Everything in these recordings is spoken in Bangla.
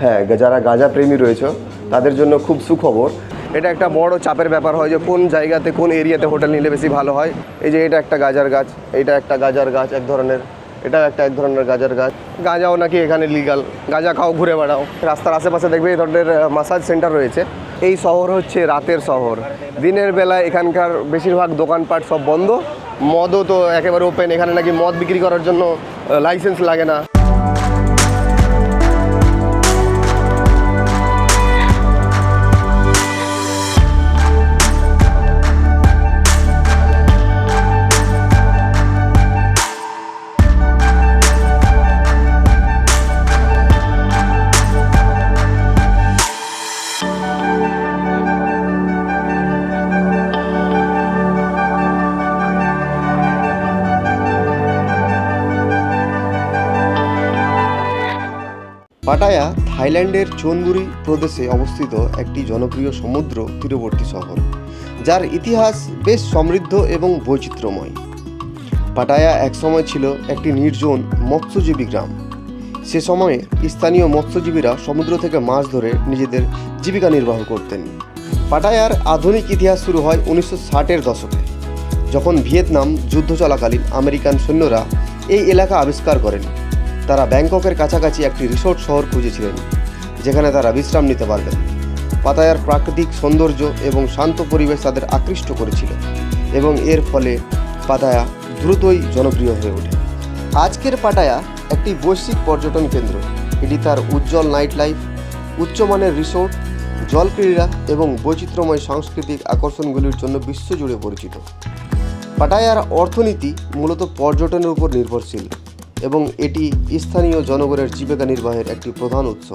হ্যাঁ যারা গাঁজা প্রেমী রয়েছে, তাদের জন্য খুব সুখবর। এটা একটা বড় চাপের ব্যাপার হয় যে কোন জায়গাতে, কোন এরিয়াতে হোটেল নিলে বেশি ভালো হয়। এই যে এটা একটা গাজার গাছ, এটা একটা গাজার গাছ এক ধরনের এটা একটা এক ধরনের গাজার গাছ। গাঁজাও নাকি এখানে লিগাল গাঁজা খাও, ঘুরে বেড়াও। রাস্তার আশেপাশে দেখবে এই ধরনের মাসাজ সেন্টার রয়েছে। এই শহর হচ্ছে রাতের শহর। দিনের বেলা এখানকার বেশিরভাগ দোকানপাট সব বন্ধ। মদও তো একেবারে ওপেন এখানে নাকি মদ বিক্রি করার জন্য লাইসেন্স লাগে না। পাটায়া থাইল্যান্ডের চোনবুরি প্রদেশে অবস্থিত একটি জনপ্রিয় সমুদ্র তীরবর্তী শহর, যার ইতিহাস বেশ সমৃদ্ধ এবং বৈচিত্র্যময়। পাটায়া একসময় ছিল একটি নির্জন মৎস্যজীবী গ্রাম। সে সময়ে স্থানীয় মৎস্যজীবীরা সমুদ্র থেকে মাছ ধরে নিজেদের জীবিকা নির্বাহ করতেন। পাটায়ার আধুনিক ইতিহাস শুরু হয় উনিশশো ষাটের দশকে, যখন ভিয়েতনাম যুদ্ধ চলাকালীন আমেরিকান সৈন্যরা এই এলাকা আবিষ্কার করেন। তারা ব্যাংককের কাছাকাছি একটি রিসোর্ট শহর খুঁজেছিলেন, যেখানে তারা বিশ্রাম নিতে পারবেন। পাতায়ার প্রাকৃতিক সৌন্দর্য এবং শান্ত পরিবেশ তাদের আকৃষ্ট করেছিল এবং এর ফলে পাতায়া দ্রুতই জনপ্রিয় হয়ে ওঠে। আজকের পাটায়া একটি বৈশ্বিক পর্যটন কেন্দ্র। এটি তার উজ্জ্বল নাইট লাইফ উচ্চমানের রিসোর্ট জল ক্রীড়া এবং বৈচিত্র্যময় সাংস্কৃতিক আকর্ষণগুলির জন্য বিশ্বজুড়ে পরিচিত। পাটায়ার অর্থনীতি মূলত পর্যটনের উপর নির্ভরশীল। এবং এটি স্থানীয় জনগণের জীবিকা নির্বাহের একটি প্রধান উৎস।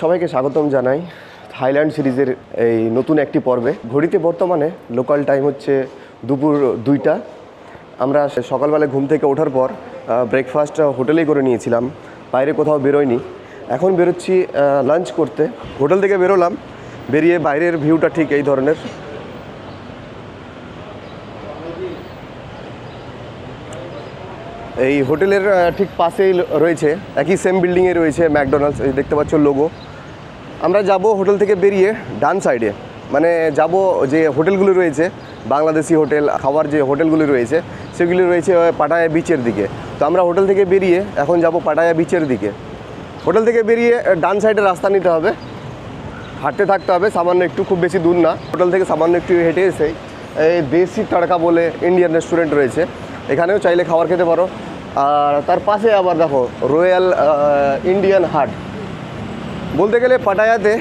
সবাইকে স্বাগতম জানাই। থাইল্যান্ড সিরিজের এই নতুন একটি পর্বে। ঘড়িতে বর্তমানে লোকাল টাইম হচ্ছে দুপুর দুইটা। আমরা সকালবেলা ঘুম থেকে ওঠার পর ব্রেকফাস্ট হোটেলেই করে নিয়েছিলাম। বাইরে কোথাও বেরোয়নি। এখন বেরোচ্ছি লাঞ্চ করতে। হোটেল থেকে বেরোলাম। বেরিয়ে বাইরের ভিউটা ঠিক এই ধরনের। এই হোটেলের ঠিক পাশেই রয়েছে, একই সেম বিল্ডিংয়ে রয়েছে ম্যাকডোনাল্ডস এই দেখতে পাচ্ছ লোগো আমরা যাব হোটেল থেকে বেরিয়ে ডান সাইডে মানে যাব যে হোটেলগুলো রয়েছে, বাংলাদেশি হোটেল খাবার যে হোটেলগুলি রয়েছে, সেগুলি রয়েছে পাটায়া বিচের দিকে। তো আমরা হোটেল থেকে বেরিয়ে এখন যাব পাটায়া বিচের দিকে। হোটেল থেকে বেরিয়ে ডান সাইডে রাস্তা নিতে হবে। হাঁটতে থাকতে হবে, সামান্য একটু, খুব বেশি দূর না। হোটেল থেকে সামান্য একটু হেঁটে এসে এই দেশি তড়কা বলে ইন্ডিয়ান রেস্টুরেন্ট রয়েছে। এখানেও চাইলে খাবার খেতে পারো। আর তার পাশে আবার দেখো রয়্যাল ইন্ডিয়ান হাট বলতে গেলে পাটায়াতে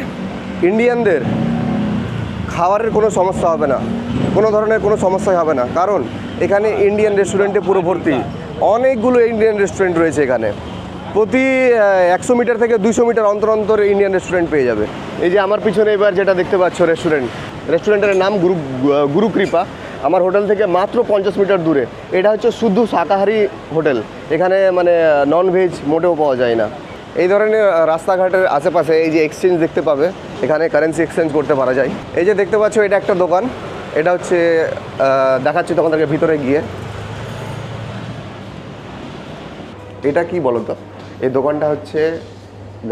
ইন্ডিয়ানদের খাবারের কোনো সমস্যা হবে না। কোনো ধরনের কোনো সমস্যাই হবে না। কারণ এখানে ইন্ডিয়ান রেস্টুরেন্টে পুরো ভর্তি। অনেকগুলো ইন্ডিয়ান রেস্টুরেন্ট রয়েছে এখানে। প্রতি একশো মিটার থেকে দুশো মিটার অন্তর অন্তর ইন্ডিয়ান রেস্টুরেন্ট পেয়ে যাবে। এই যে আমার পিছনে এবার যেটা দেখতে পাচ্ছ রেস্টুরেন্ট রেস্টুরেন্টের নাম গুরু গুরু কৃপা আমার হোটেল থেকে মাত্র পঞ্চাশ মিটার দূরে। এটা হচ্ছে শুধু শাকাহারি হোটেল। এখানে মানে নন ভেজ মোটেও পাওয়া যায় না। এই ধরনের রাস্তাঘাটের আশেপাশে এই যে এক্সচেঞ্জ দেখতে পাবে, এখানে কারেন্সি এক্সচেঞ্জ করতে পারা যায়। এই যে দেখতে পাচ্ছ, এটা একটা দোকান। এটা হচ্ছে দেখাচ্ছি তোমাদেরকে ভিতরে গিয়ে। এটা কি বলো তো? এই দোকানটা হচ্ছে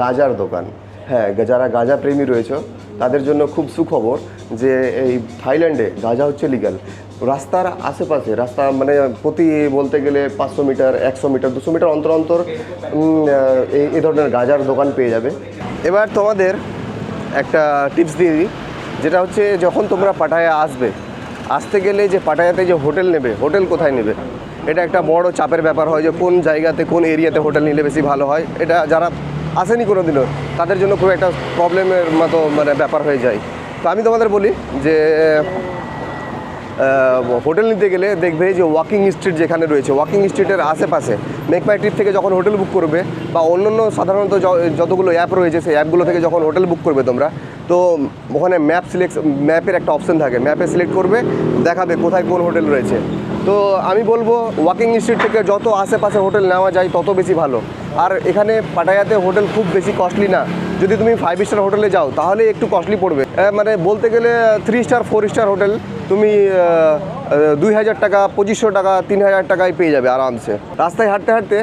গাজার দোকান। হ্যাঁ যারা গাজা প্রেমী রয়েছে তাদের জন্য খুব সুখবর যে এই থাইল্যান্ডে গাজা হচ্ছে লিগাল রাস্তার আশেপাশে, রাস্তা মানে প্রতি বলতে গেলে পাঁচশো মিটার, একশো মিটার, দুশো মিটার অন্তর অন্তর এই এই ধরনের গাজার দোকান পেয়ে যাবে। এবার তোমাদের একটা টিপস দিয়ে দিই, যেটা হচ্ছে যখন তোমরা পাটায়া আসবে, আসতে গেলে যে পাটায়াতে যে হোটেল নেবে, হোটেল কোথায় নেবে? এটা একটা বড় চাপের ব্যাপার হয় যে কোন জায়গাতে, কোন এরিয়াতে হোটেল নিলে বেশি ভালো হয়। এটা যারা আসেনি কোনো দিনও তাদের জন্য খুব একটা প্রবলেমের মতো মানে ব্যাপার হয়ে যায়। তো আমি তোমাদের বলি যে হোটেল নিতে গেলে দেখবে যে ওয়াকিং স্ট্রিট যেখানে রয়েছে ওয়াকিং স্ট্রিটের আশেপাশে মেকমাই ট্রিপ থেকে যখন হোটেল বুক করবে বা অন্যান্য সাধারণত যতগুলো অ্যাপ রয়েছে সেই অ্যাপগুলো থেকে যখন হোটেল বুক করবে তোমরা, তো ওখানে ম্যাপ সিলেক্ট ম্যাপের একটা অপশন থাকে। ম্যাপে সিলেক্ট করবে, দেখাবে কোথায় কোন হোটেল রয়েছে। তো আমি বলব ওয়াকিং স্ট্রিট থেকে যত আশেপাশে হোটেল নেওয়া যায় তত বেশি ভালো। আর এখানে পাটায়াতে হোটেল খুব বেশি কস্টলি না। যদি তুমি ফাইভ স্টার হোটেলে যাও, তাহলে একটু কস্টলি পড়বে। মানে বলতে গেলে three star four star hotel তুমি দুই হাজার টাকা, পঁচিশশো টাকা, তিন হাজার টাকায় পেয়ে যাবে আরামসে। রাস্তায় হাঁটতে হাঁটতে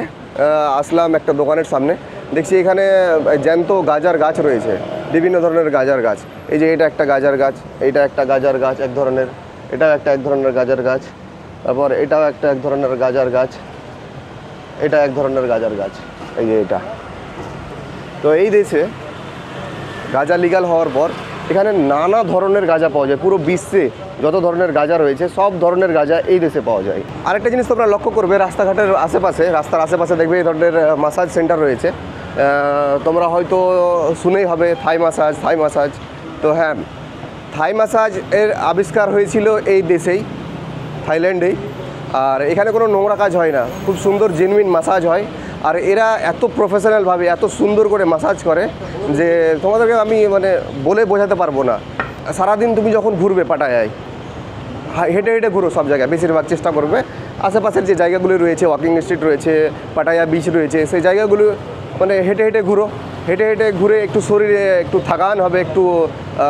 আসলাম একটা দোকানের সামনে। দেখছি এখানে জ্যান্ত গাজার গাছ রয়েছে। বিভিন্ন ধরনের গাজার গাছ। এই যে এটা একটা গাজার গাছ এইটা একটা গাজার গাছ এক ধরনের, এটাও একটা এক ধরনের গাজার গাছ। তারপর এটাও একটা এক ধরনের গাজার গাছ। এটা এক ধরনের গাজার গাছ। এই যে এটা। তো এই দেশে গাঁজা লিগাল হওয়ার পর এখানে নানা ধরনের গাঁজা পাওয়া যায়, পুরো বিশ্বে যত ধরনের গাঁজা রয়েছে, সব ধরনের গাঁজা এই দেশে পাওয়া যায়। আরেকটা জিনিস তোমরা লক্ষ্য করবে, রাস্তাঘাটের আশেপাশে, রাস্তার আশেপাশে দেখবে এই ধরনের মাসাজ সেন্টার রয়েছে। তোমরা হয়তো শুনেই হবে থাই মাসাজ থাই মাসাজ তো হ্যাঁ থাই মাসাজ এর আবিষ্কার হয়েছিল এই দেশেই। থাইল্যান্ডেই। আর এখানে কোনো নোংরা কাজ হয় না। খুব সুন্দর জেনুইন মাসাজ হয়। আর এরা এত প্রফেশনালভাবে এত সুন্দর করে মাসাজ করে যে তোমাদেরকে আমি মানে বলে বোঝাতে পারব না। সারাদিন তুমি যখন ঘুরবে পাটায়ায় হেঁটে হেঁটে ঘুরো সব জায়গায়। বেশিরভাগ চেষ্টা করবে। আশেপাশের যে জায়গাগুলো রয়েছে ওয়াকিং স্ট্রিট রয়েছে, পাটায়া বিচ রয়েছে, সেই জায়গাগুলো মানে হেঁটে হেঁটে ঘুরো। হেঁটে হেঁটে ঘুরে একটু শরীরে একটু থাকান হবে, একটু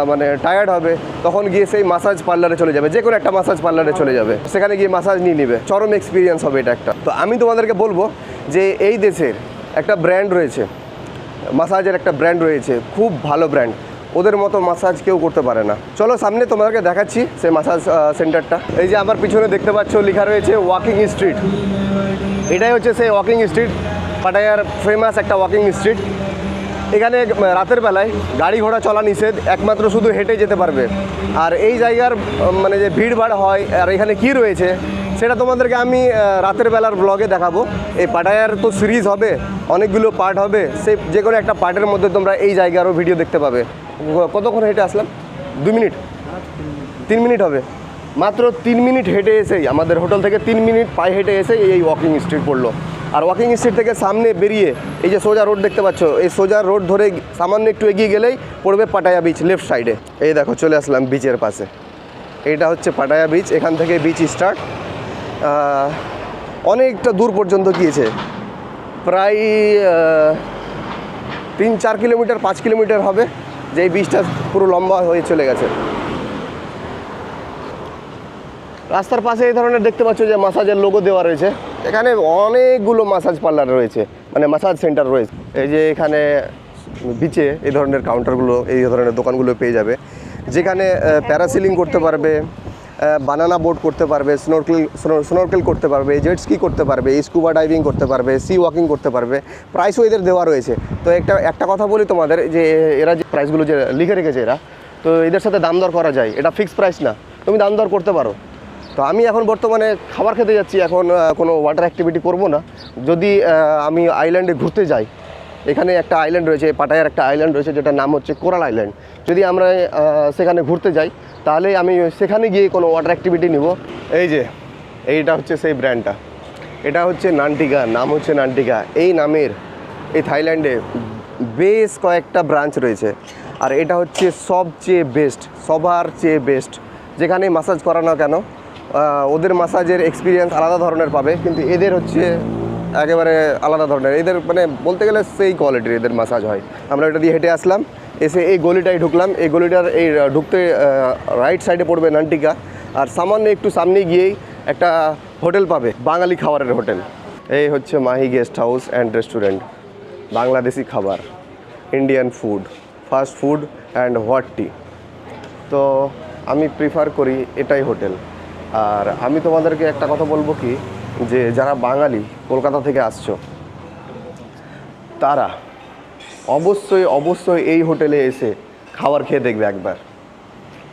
মানে টায়ার্ড হবে, তখন গিয়ে সেই মাসাজ পার্লারে চলে যাবে, যে কোনো একটা মাসাজ পার্লারে চলে যাবে। সেখানে গিয়ে মাসাজ নিয়ে নিবে। চরম এক্সপিরিয়েন্স হবে এটা একটা। তো আমি তোমাদেরকে বলব যে এই দেশের একটা ব্র্যান্ড রয়েছে মাসাজের একটা ব্র্যান্ড রয়েছে, খুব ভালো ব্র্যান্ড ওদের মতো মাসাজ কেউ করতে পারে না। চলো সামনে তোমাদেরকে দেখাচ্ছি সেই মাসাজ সেন্টারটা এই যে আমার পিছনে দেখতে পাচ্ছ লেখা রয়েছে ওয়াকিং স্ট্রিট এটাই হচ্ছে সেই ওয়াকিং স্ট্রিট পাটায়ার ফেমাস একটা ওয়াকিং স্ট্রিট এখানে রাতের বেলায় গাড়ি ঘোড়া চলা নিষেধ, একমাত্র শুধু হেঁটে যেতে পারবে। আর এই জায়গার মানে যে ভিড়ভাড় হয়, আর এখানে কি রয়েছে, সেটা তোমাদেরকে আমি রাতের বেলার ব্লগে দেখাবো। এই পাটায়ার তো সিরিজ হবে, অনেকগুলো পার্ট হবে, সে যে কোনো একটা পার্টের মধ্যে তোমরা এই জায়গারও ভিডিও দেখতে পাবে। কতক্ষণ হেঁটে আসলাম? দু মিনিট? তিন মিনিট হবে। মাত্র তিন মিনিট হেঁটে এসেই, আমাদের হোটেল থেকে তিন মিনিট পায়ে হেঁটে এসেই এই ওয়াকিং স্ট্রিট পড়ল। আর ওয়াকিং স্ট্রিট থেকে সামনে বেরিয়ে এই যে সোজা রোড দেখতে পাচ্ছ, এই সোজা রোড ধরে সামান্য একটু এগিয়ে গেলেই পড়বে পাটায়া বিচ লেফট সাইডে এই দেখো, চলে আসলাম বিচের পাশে। এটা হচ্ছে পাটায়া বিচ এখান থেকে বিচ স্টার্ট অনেকটা দূর পর্যন্ত গিয়েছে। প্রায় তিন চার কিলোমিটার, পাঁচ কিলোমিটার হবে যে এই বিচটা পুরো লম্বা হয়ে চলে গেছে। রাস্তার পাশে এই ধরনের দেখতে পাচ্ছ যে মাসাজের লোগো দেওয়া রয়েছে। এখানে অনেকগুলো মাসাজ পার্লার রয়েছে মানে মাসাজ সেন্টার রয়েছে। এই যে এখানে বিচে এই ধরনের কাউন্টারগুলো এই ধরনের দোকানগুলো পেয়ে যাবে। যেখানে প্যারাসিলিং করতে পারবে বানানা বোট করতে পারবে স্নোরকেল স্নোরকেল করতে পারবে জেট স্কি করতে পারবে স্কুবা ডাইভিং করতে পারবে সি ওয়াকিং করতে পারবে। প্রাইসও এদের দেওয়া রয়েছে। তো একটা একটা কথা বলি তোমাদের, যে এরা যে প্রাইসগুলো যে লিখে রেখেছে এরা, তো এদের সাথে দাম দর করা যায়। এটা ফিক্সড প্রাইস না। তুমি দাম দর করতে পারো। তো আমি এখন বর্তমানে খাবার খেতে যাচ্ছি, এখন কোনো ওয়াটার অ্যাক্টিভিটি করব না। যদি আমি আইল্যান্ডে ঘুরতে যাই, এখানে একটা আইল্যান্ড রয়েছে, পাটায়ার একটা আইল্যান্ড রয়েছে, যেটার নাম হচ্ছে কোরাল আইল্যান্ড যদি আমরা সেখানে ঘুরতে যাই, তাহলে আমি সেখানে গিয়ে কোনো ওয়াটার অ্যাক্টিভিটি নিব। এই যে, এইটা হচ্ছে সেই ব্র্যান্ডটা এটা হচ্ছে নান্টিকা নাম হচ্ছে নান্টিকা এই নামের, এই থাইল্যান্ডে বেশ কয়েকটা ব্রাঞ্চ রয়েছে। আর এটা হচ্ছে সবচেয়ে বেস্ট সবার চেয়ে বেস্ট যেখানে মাসাজ করানো কেন ওদের মাসাজের এক্সপিরিয়েন্স আলাদা ধরনের পাবে, কিন্তু এদের হচ্ছে একেবারে আলাদা ধরনের। এদের মানে বলতে গেলে সেই কোয়ালিটির এদের মাসাজ হয়। আমরা এটা দিয়ে হেঁটে আসলাম, এসে এই গলিটায় ঢুকলাম। এই গলিটার এই ঢুকতে রাইট সাইডে পড়বে নান্টিকা। আর সামান্য একটু সামনে গিয়েই একটা হোটেল পাবে, বাঙালি খাবারের হোটেল। এই হচ্ছে Mahi guest house and restaurant Bangladeshi খাবার Indian food fast food and what টি তো আমি প্রিফার করি এটাই হোটেল। আর আমি তোমাদেরকে একটা কথা বলব কি, যে যারা বাঙালি কলকাতা থেকে আসছো, তারা অবশ্যই অবশ্যই এই হোটেলে এসে খাবার খেয়ে দেখবে একবার।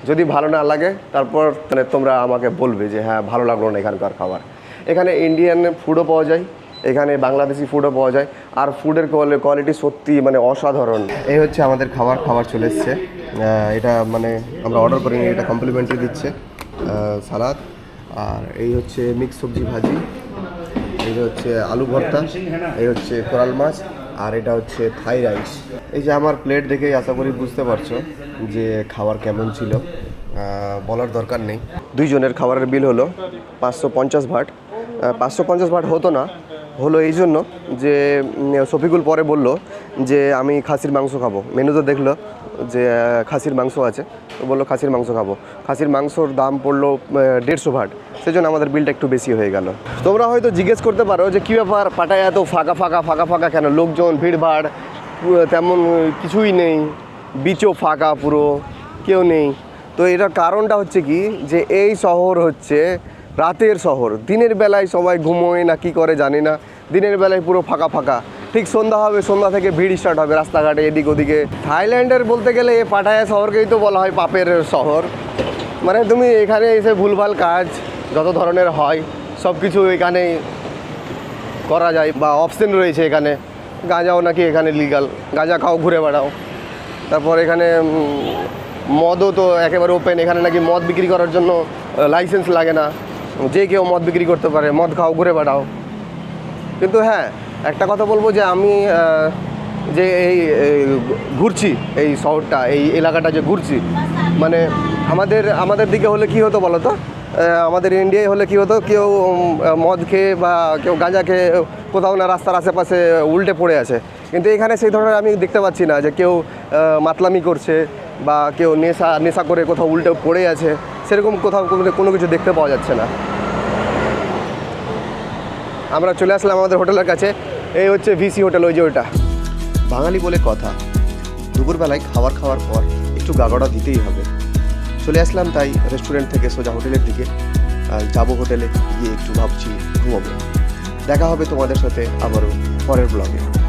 যদি ভালো না লাগে, তারপর মানে তোমরা আমাকে বলবে যে হ্যাঁ ভালো লাগল না এখানকার খাবার। এখানে ইন্ডিয়ান ফুডও পাওয়া যায়, এখানে বাংলাদেশি ফুডও পাওয়া যায়, আর ফুডের কোয়ালিটি সত্যি মানে অসাধারণ। এই হচ্ছে আমাদের খাবার খাবার চলে এসছে। এটা মানে আমরা অর্ডার করিনি, এটা কমপ্লিমেন্টারি দিচ্ছে। সালাদ। আর এই হচ্ছে মিক্স সবজি ভাজি, এই হচ্ছে আলু ভর্তা, এই হচ্ছে কোরাল মাছ, আর এটা হচ্ছে থাই রাইস এই যে আমার প্লেট দেখেই আশা করি বুঝতে পারছ যে খাবার কেমন ছিল। বলার দরকার নেই। দুইজনের খাবারের বিল হলো পাঁচশো পঞ্চাশ ভাট। পাঁচশো পঞ্চাশ ভাট হতো না হলো এই জন্য যে শফিকুল পরে বলল যে, আমি খাসির মাংস খাব। মেনুতে দেখল যে খাসির মাংস আছে। তো বলল, খাসির মাংস খাব। খাসির মাংসর দাম পড়ল দেড়শো ভাট। সেজন্য আমাদের বিলটা একটু বেশি হয়ে গেল। তোমরা হয়তো জিজ্ঞেস করতে পারো যে, কী ব্যাপার? পাটায় এত ফাঁকা ফাঁকা ফাঁকা ফাঁকা কেন? লোকজন, ভিড়ভাড় তেমন কিছুই নেই। বিচও ফাঁকা পুরো, কেউ নেই। তো এটার কারণটা হচ্ছে কি? যে, এই শহর হচ্ছে রাতের শহর। দিনের বেলায় সবাই ঘুমোয় না, কি করে জানি না। দিনের বেলায় পুরো ফাঁকা ফাঁকা। ঠিক সন্ধ্যা হবে, সন্ধ্যা থেকে ভিড় স্টার্ট হবে রাস্তাঘাটে, এদিক ওদিকে। থাইল্যান্ডের বলতে গেলে এ পাটায়া শহরকেই তো বলা হয় পাপের শহর। মানে তুমি এখানে এসে ভুলভাল কাজ, যত ধরনের হয় সব কিছু এখানেই করা যায় বা অপশন রয়েছে এখানে। গাঁজাও নাকি এখানে লিগাল গাঁজা খাও, ঘুরে বেড়াও। তারপর এখানে মদও তো একেবারে ওপেন এখানে নাকি মদ বিক্রি করার জন্য লাইসেন্স লাগে না। যে কেউ মদ বিক্রি করতে পারে, মদ খাও, ঘুরে বেড়াও। কিন্তু হ্যাঁ একটা কথা বলব যে আমি যে এই ঘুরছি, এই শহরটা, এই এলাকাটা যে ঘুরছি মানে আমাদের আমাদের দিকে হলে কি হতো বলো তো? আমাদের ইন্ডিয়ায় হলে কি হতো? কেউ মদ খেয়ে বা কেউ গাঁজা খেয়ে কোথাও না রাস্তার আশেপাশে উল্টে পড়ে আছে। কিন্তু এখানে সেই ধরনের আমি দেখতে পাচ্ছি না যে কেউ মাতলামি করছে বা কেউ নেশা নেশা করে কোথাও উল্টে পড়ে আছে, সেরকম কোথাও কোনো- কিছু দেখতে পাওয়া যাচ্ছে না। আমরা চলে আসলাম আমাদের হোটেলের কাছে, এই হচ্ছে ভিসি হোটেল, ওই যে ওইটা। বাঙালি বলে কথা, দুপুরবেলায় খাবার খাওয়ার পর একটু গাগড়া দিতেই হবে। চলে আসলাম তাই রেস্টুরেন্ট থেকে সোজা হোটেলের দিকে যাব হোটেলে গিয়ে একটু ভাবছি ঘুমাবো। দেখা হবে তোমাদের সাথে আবারও পরের ব্লগে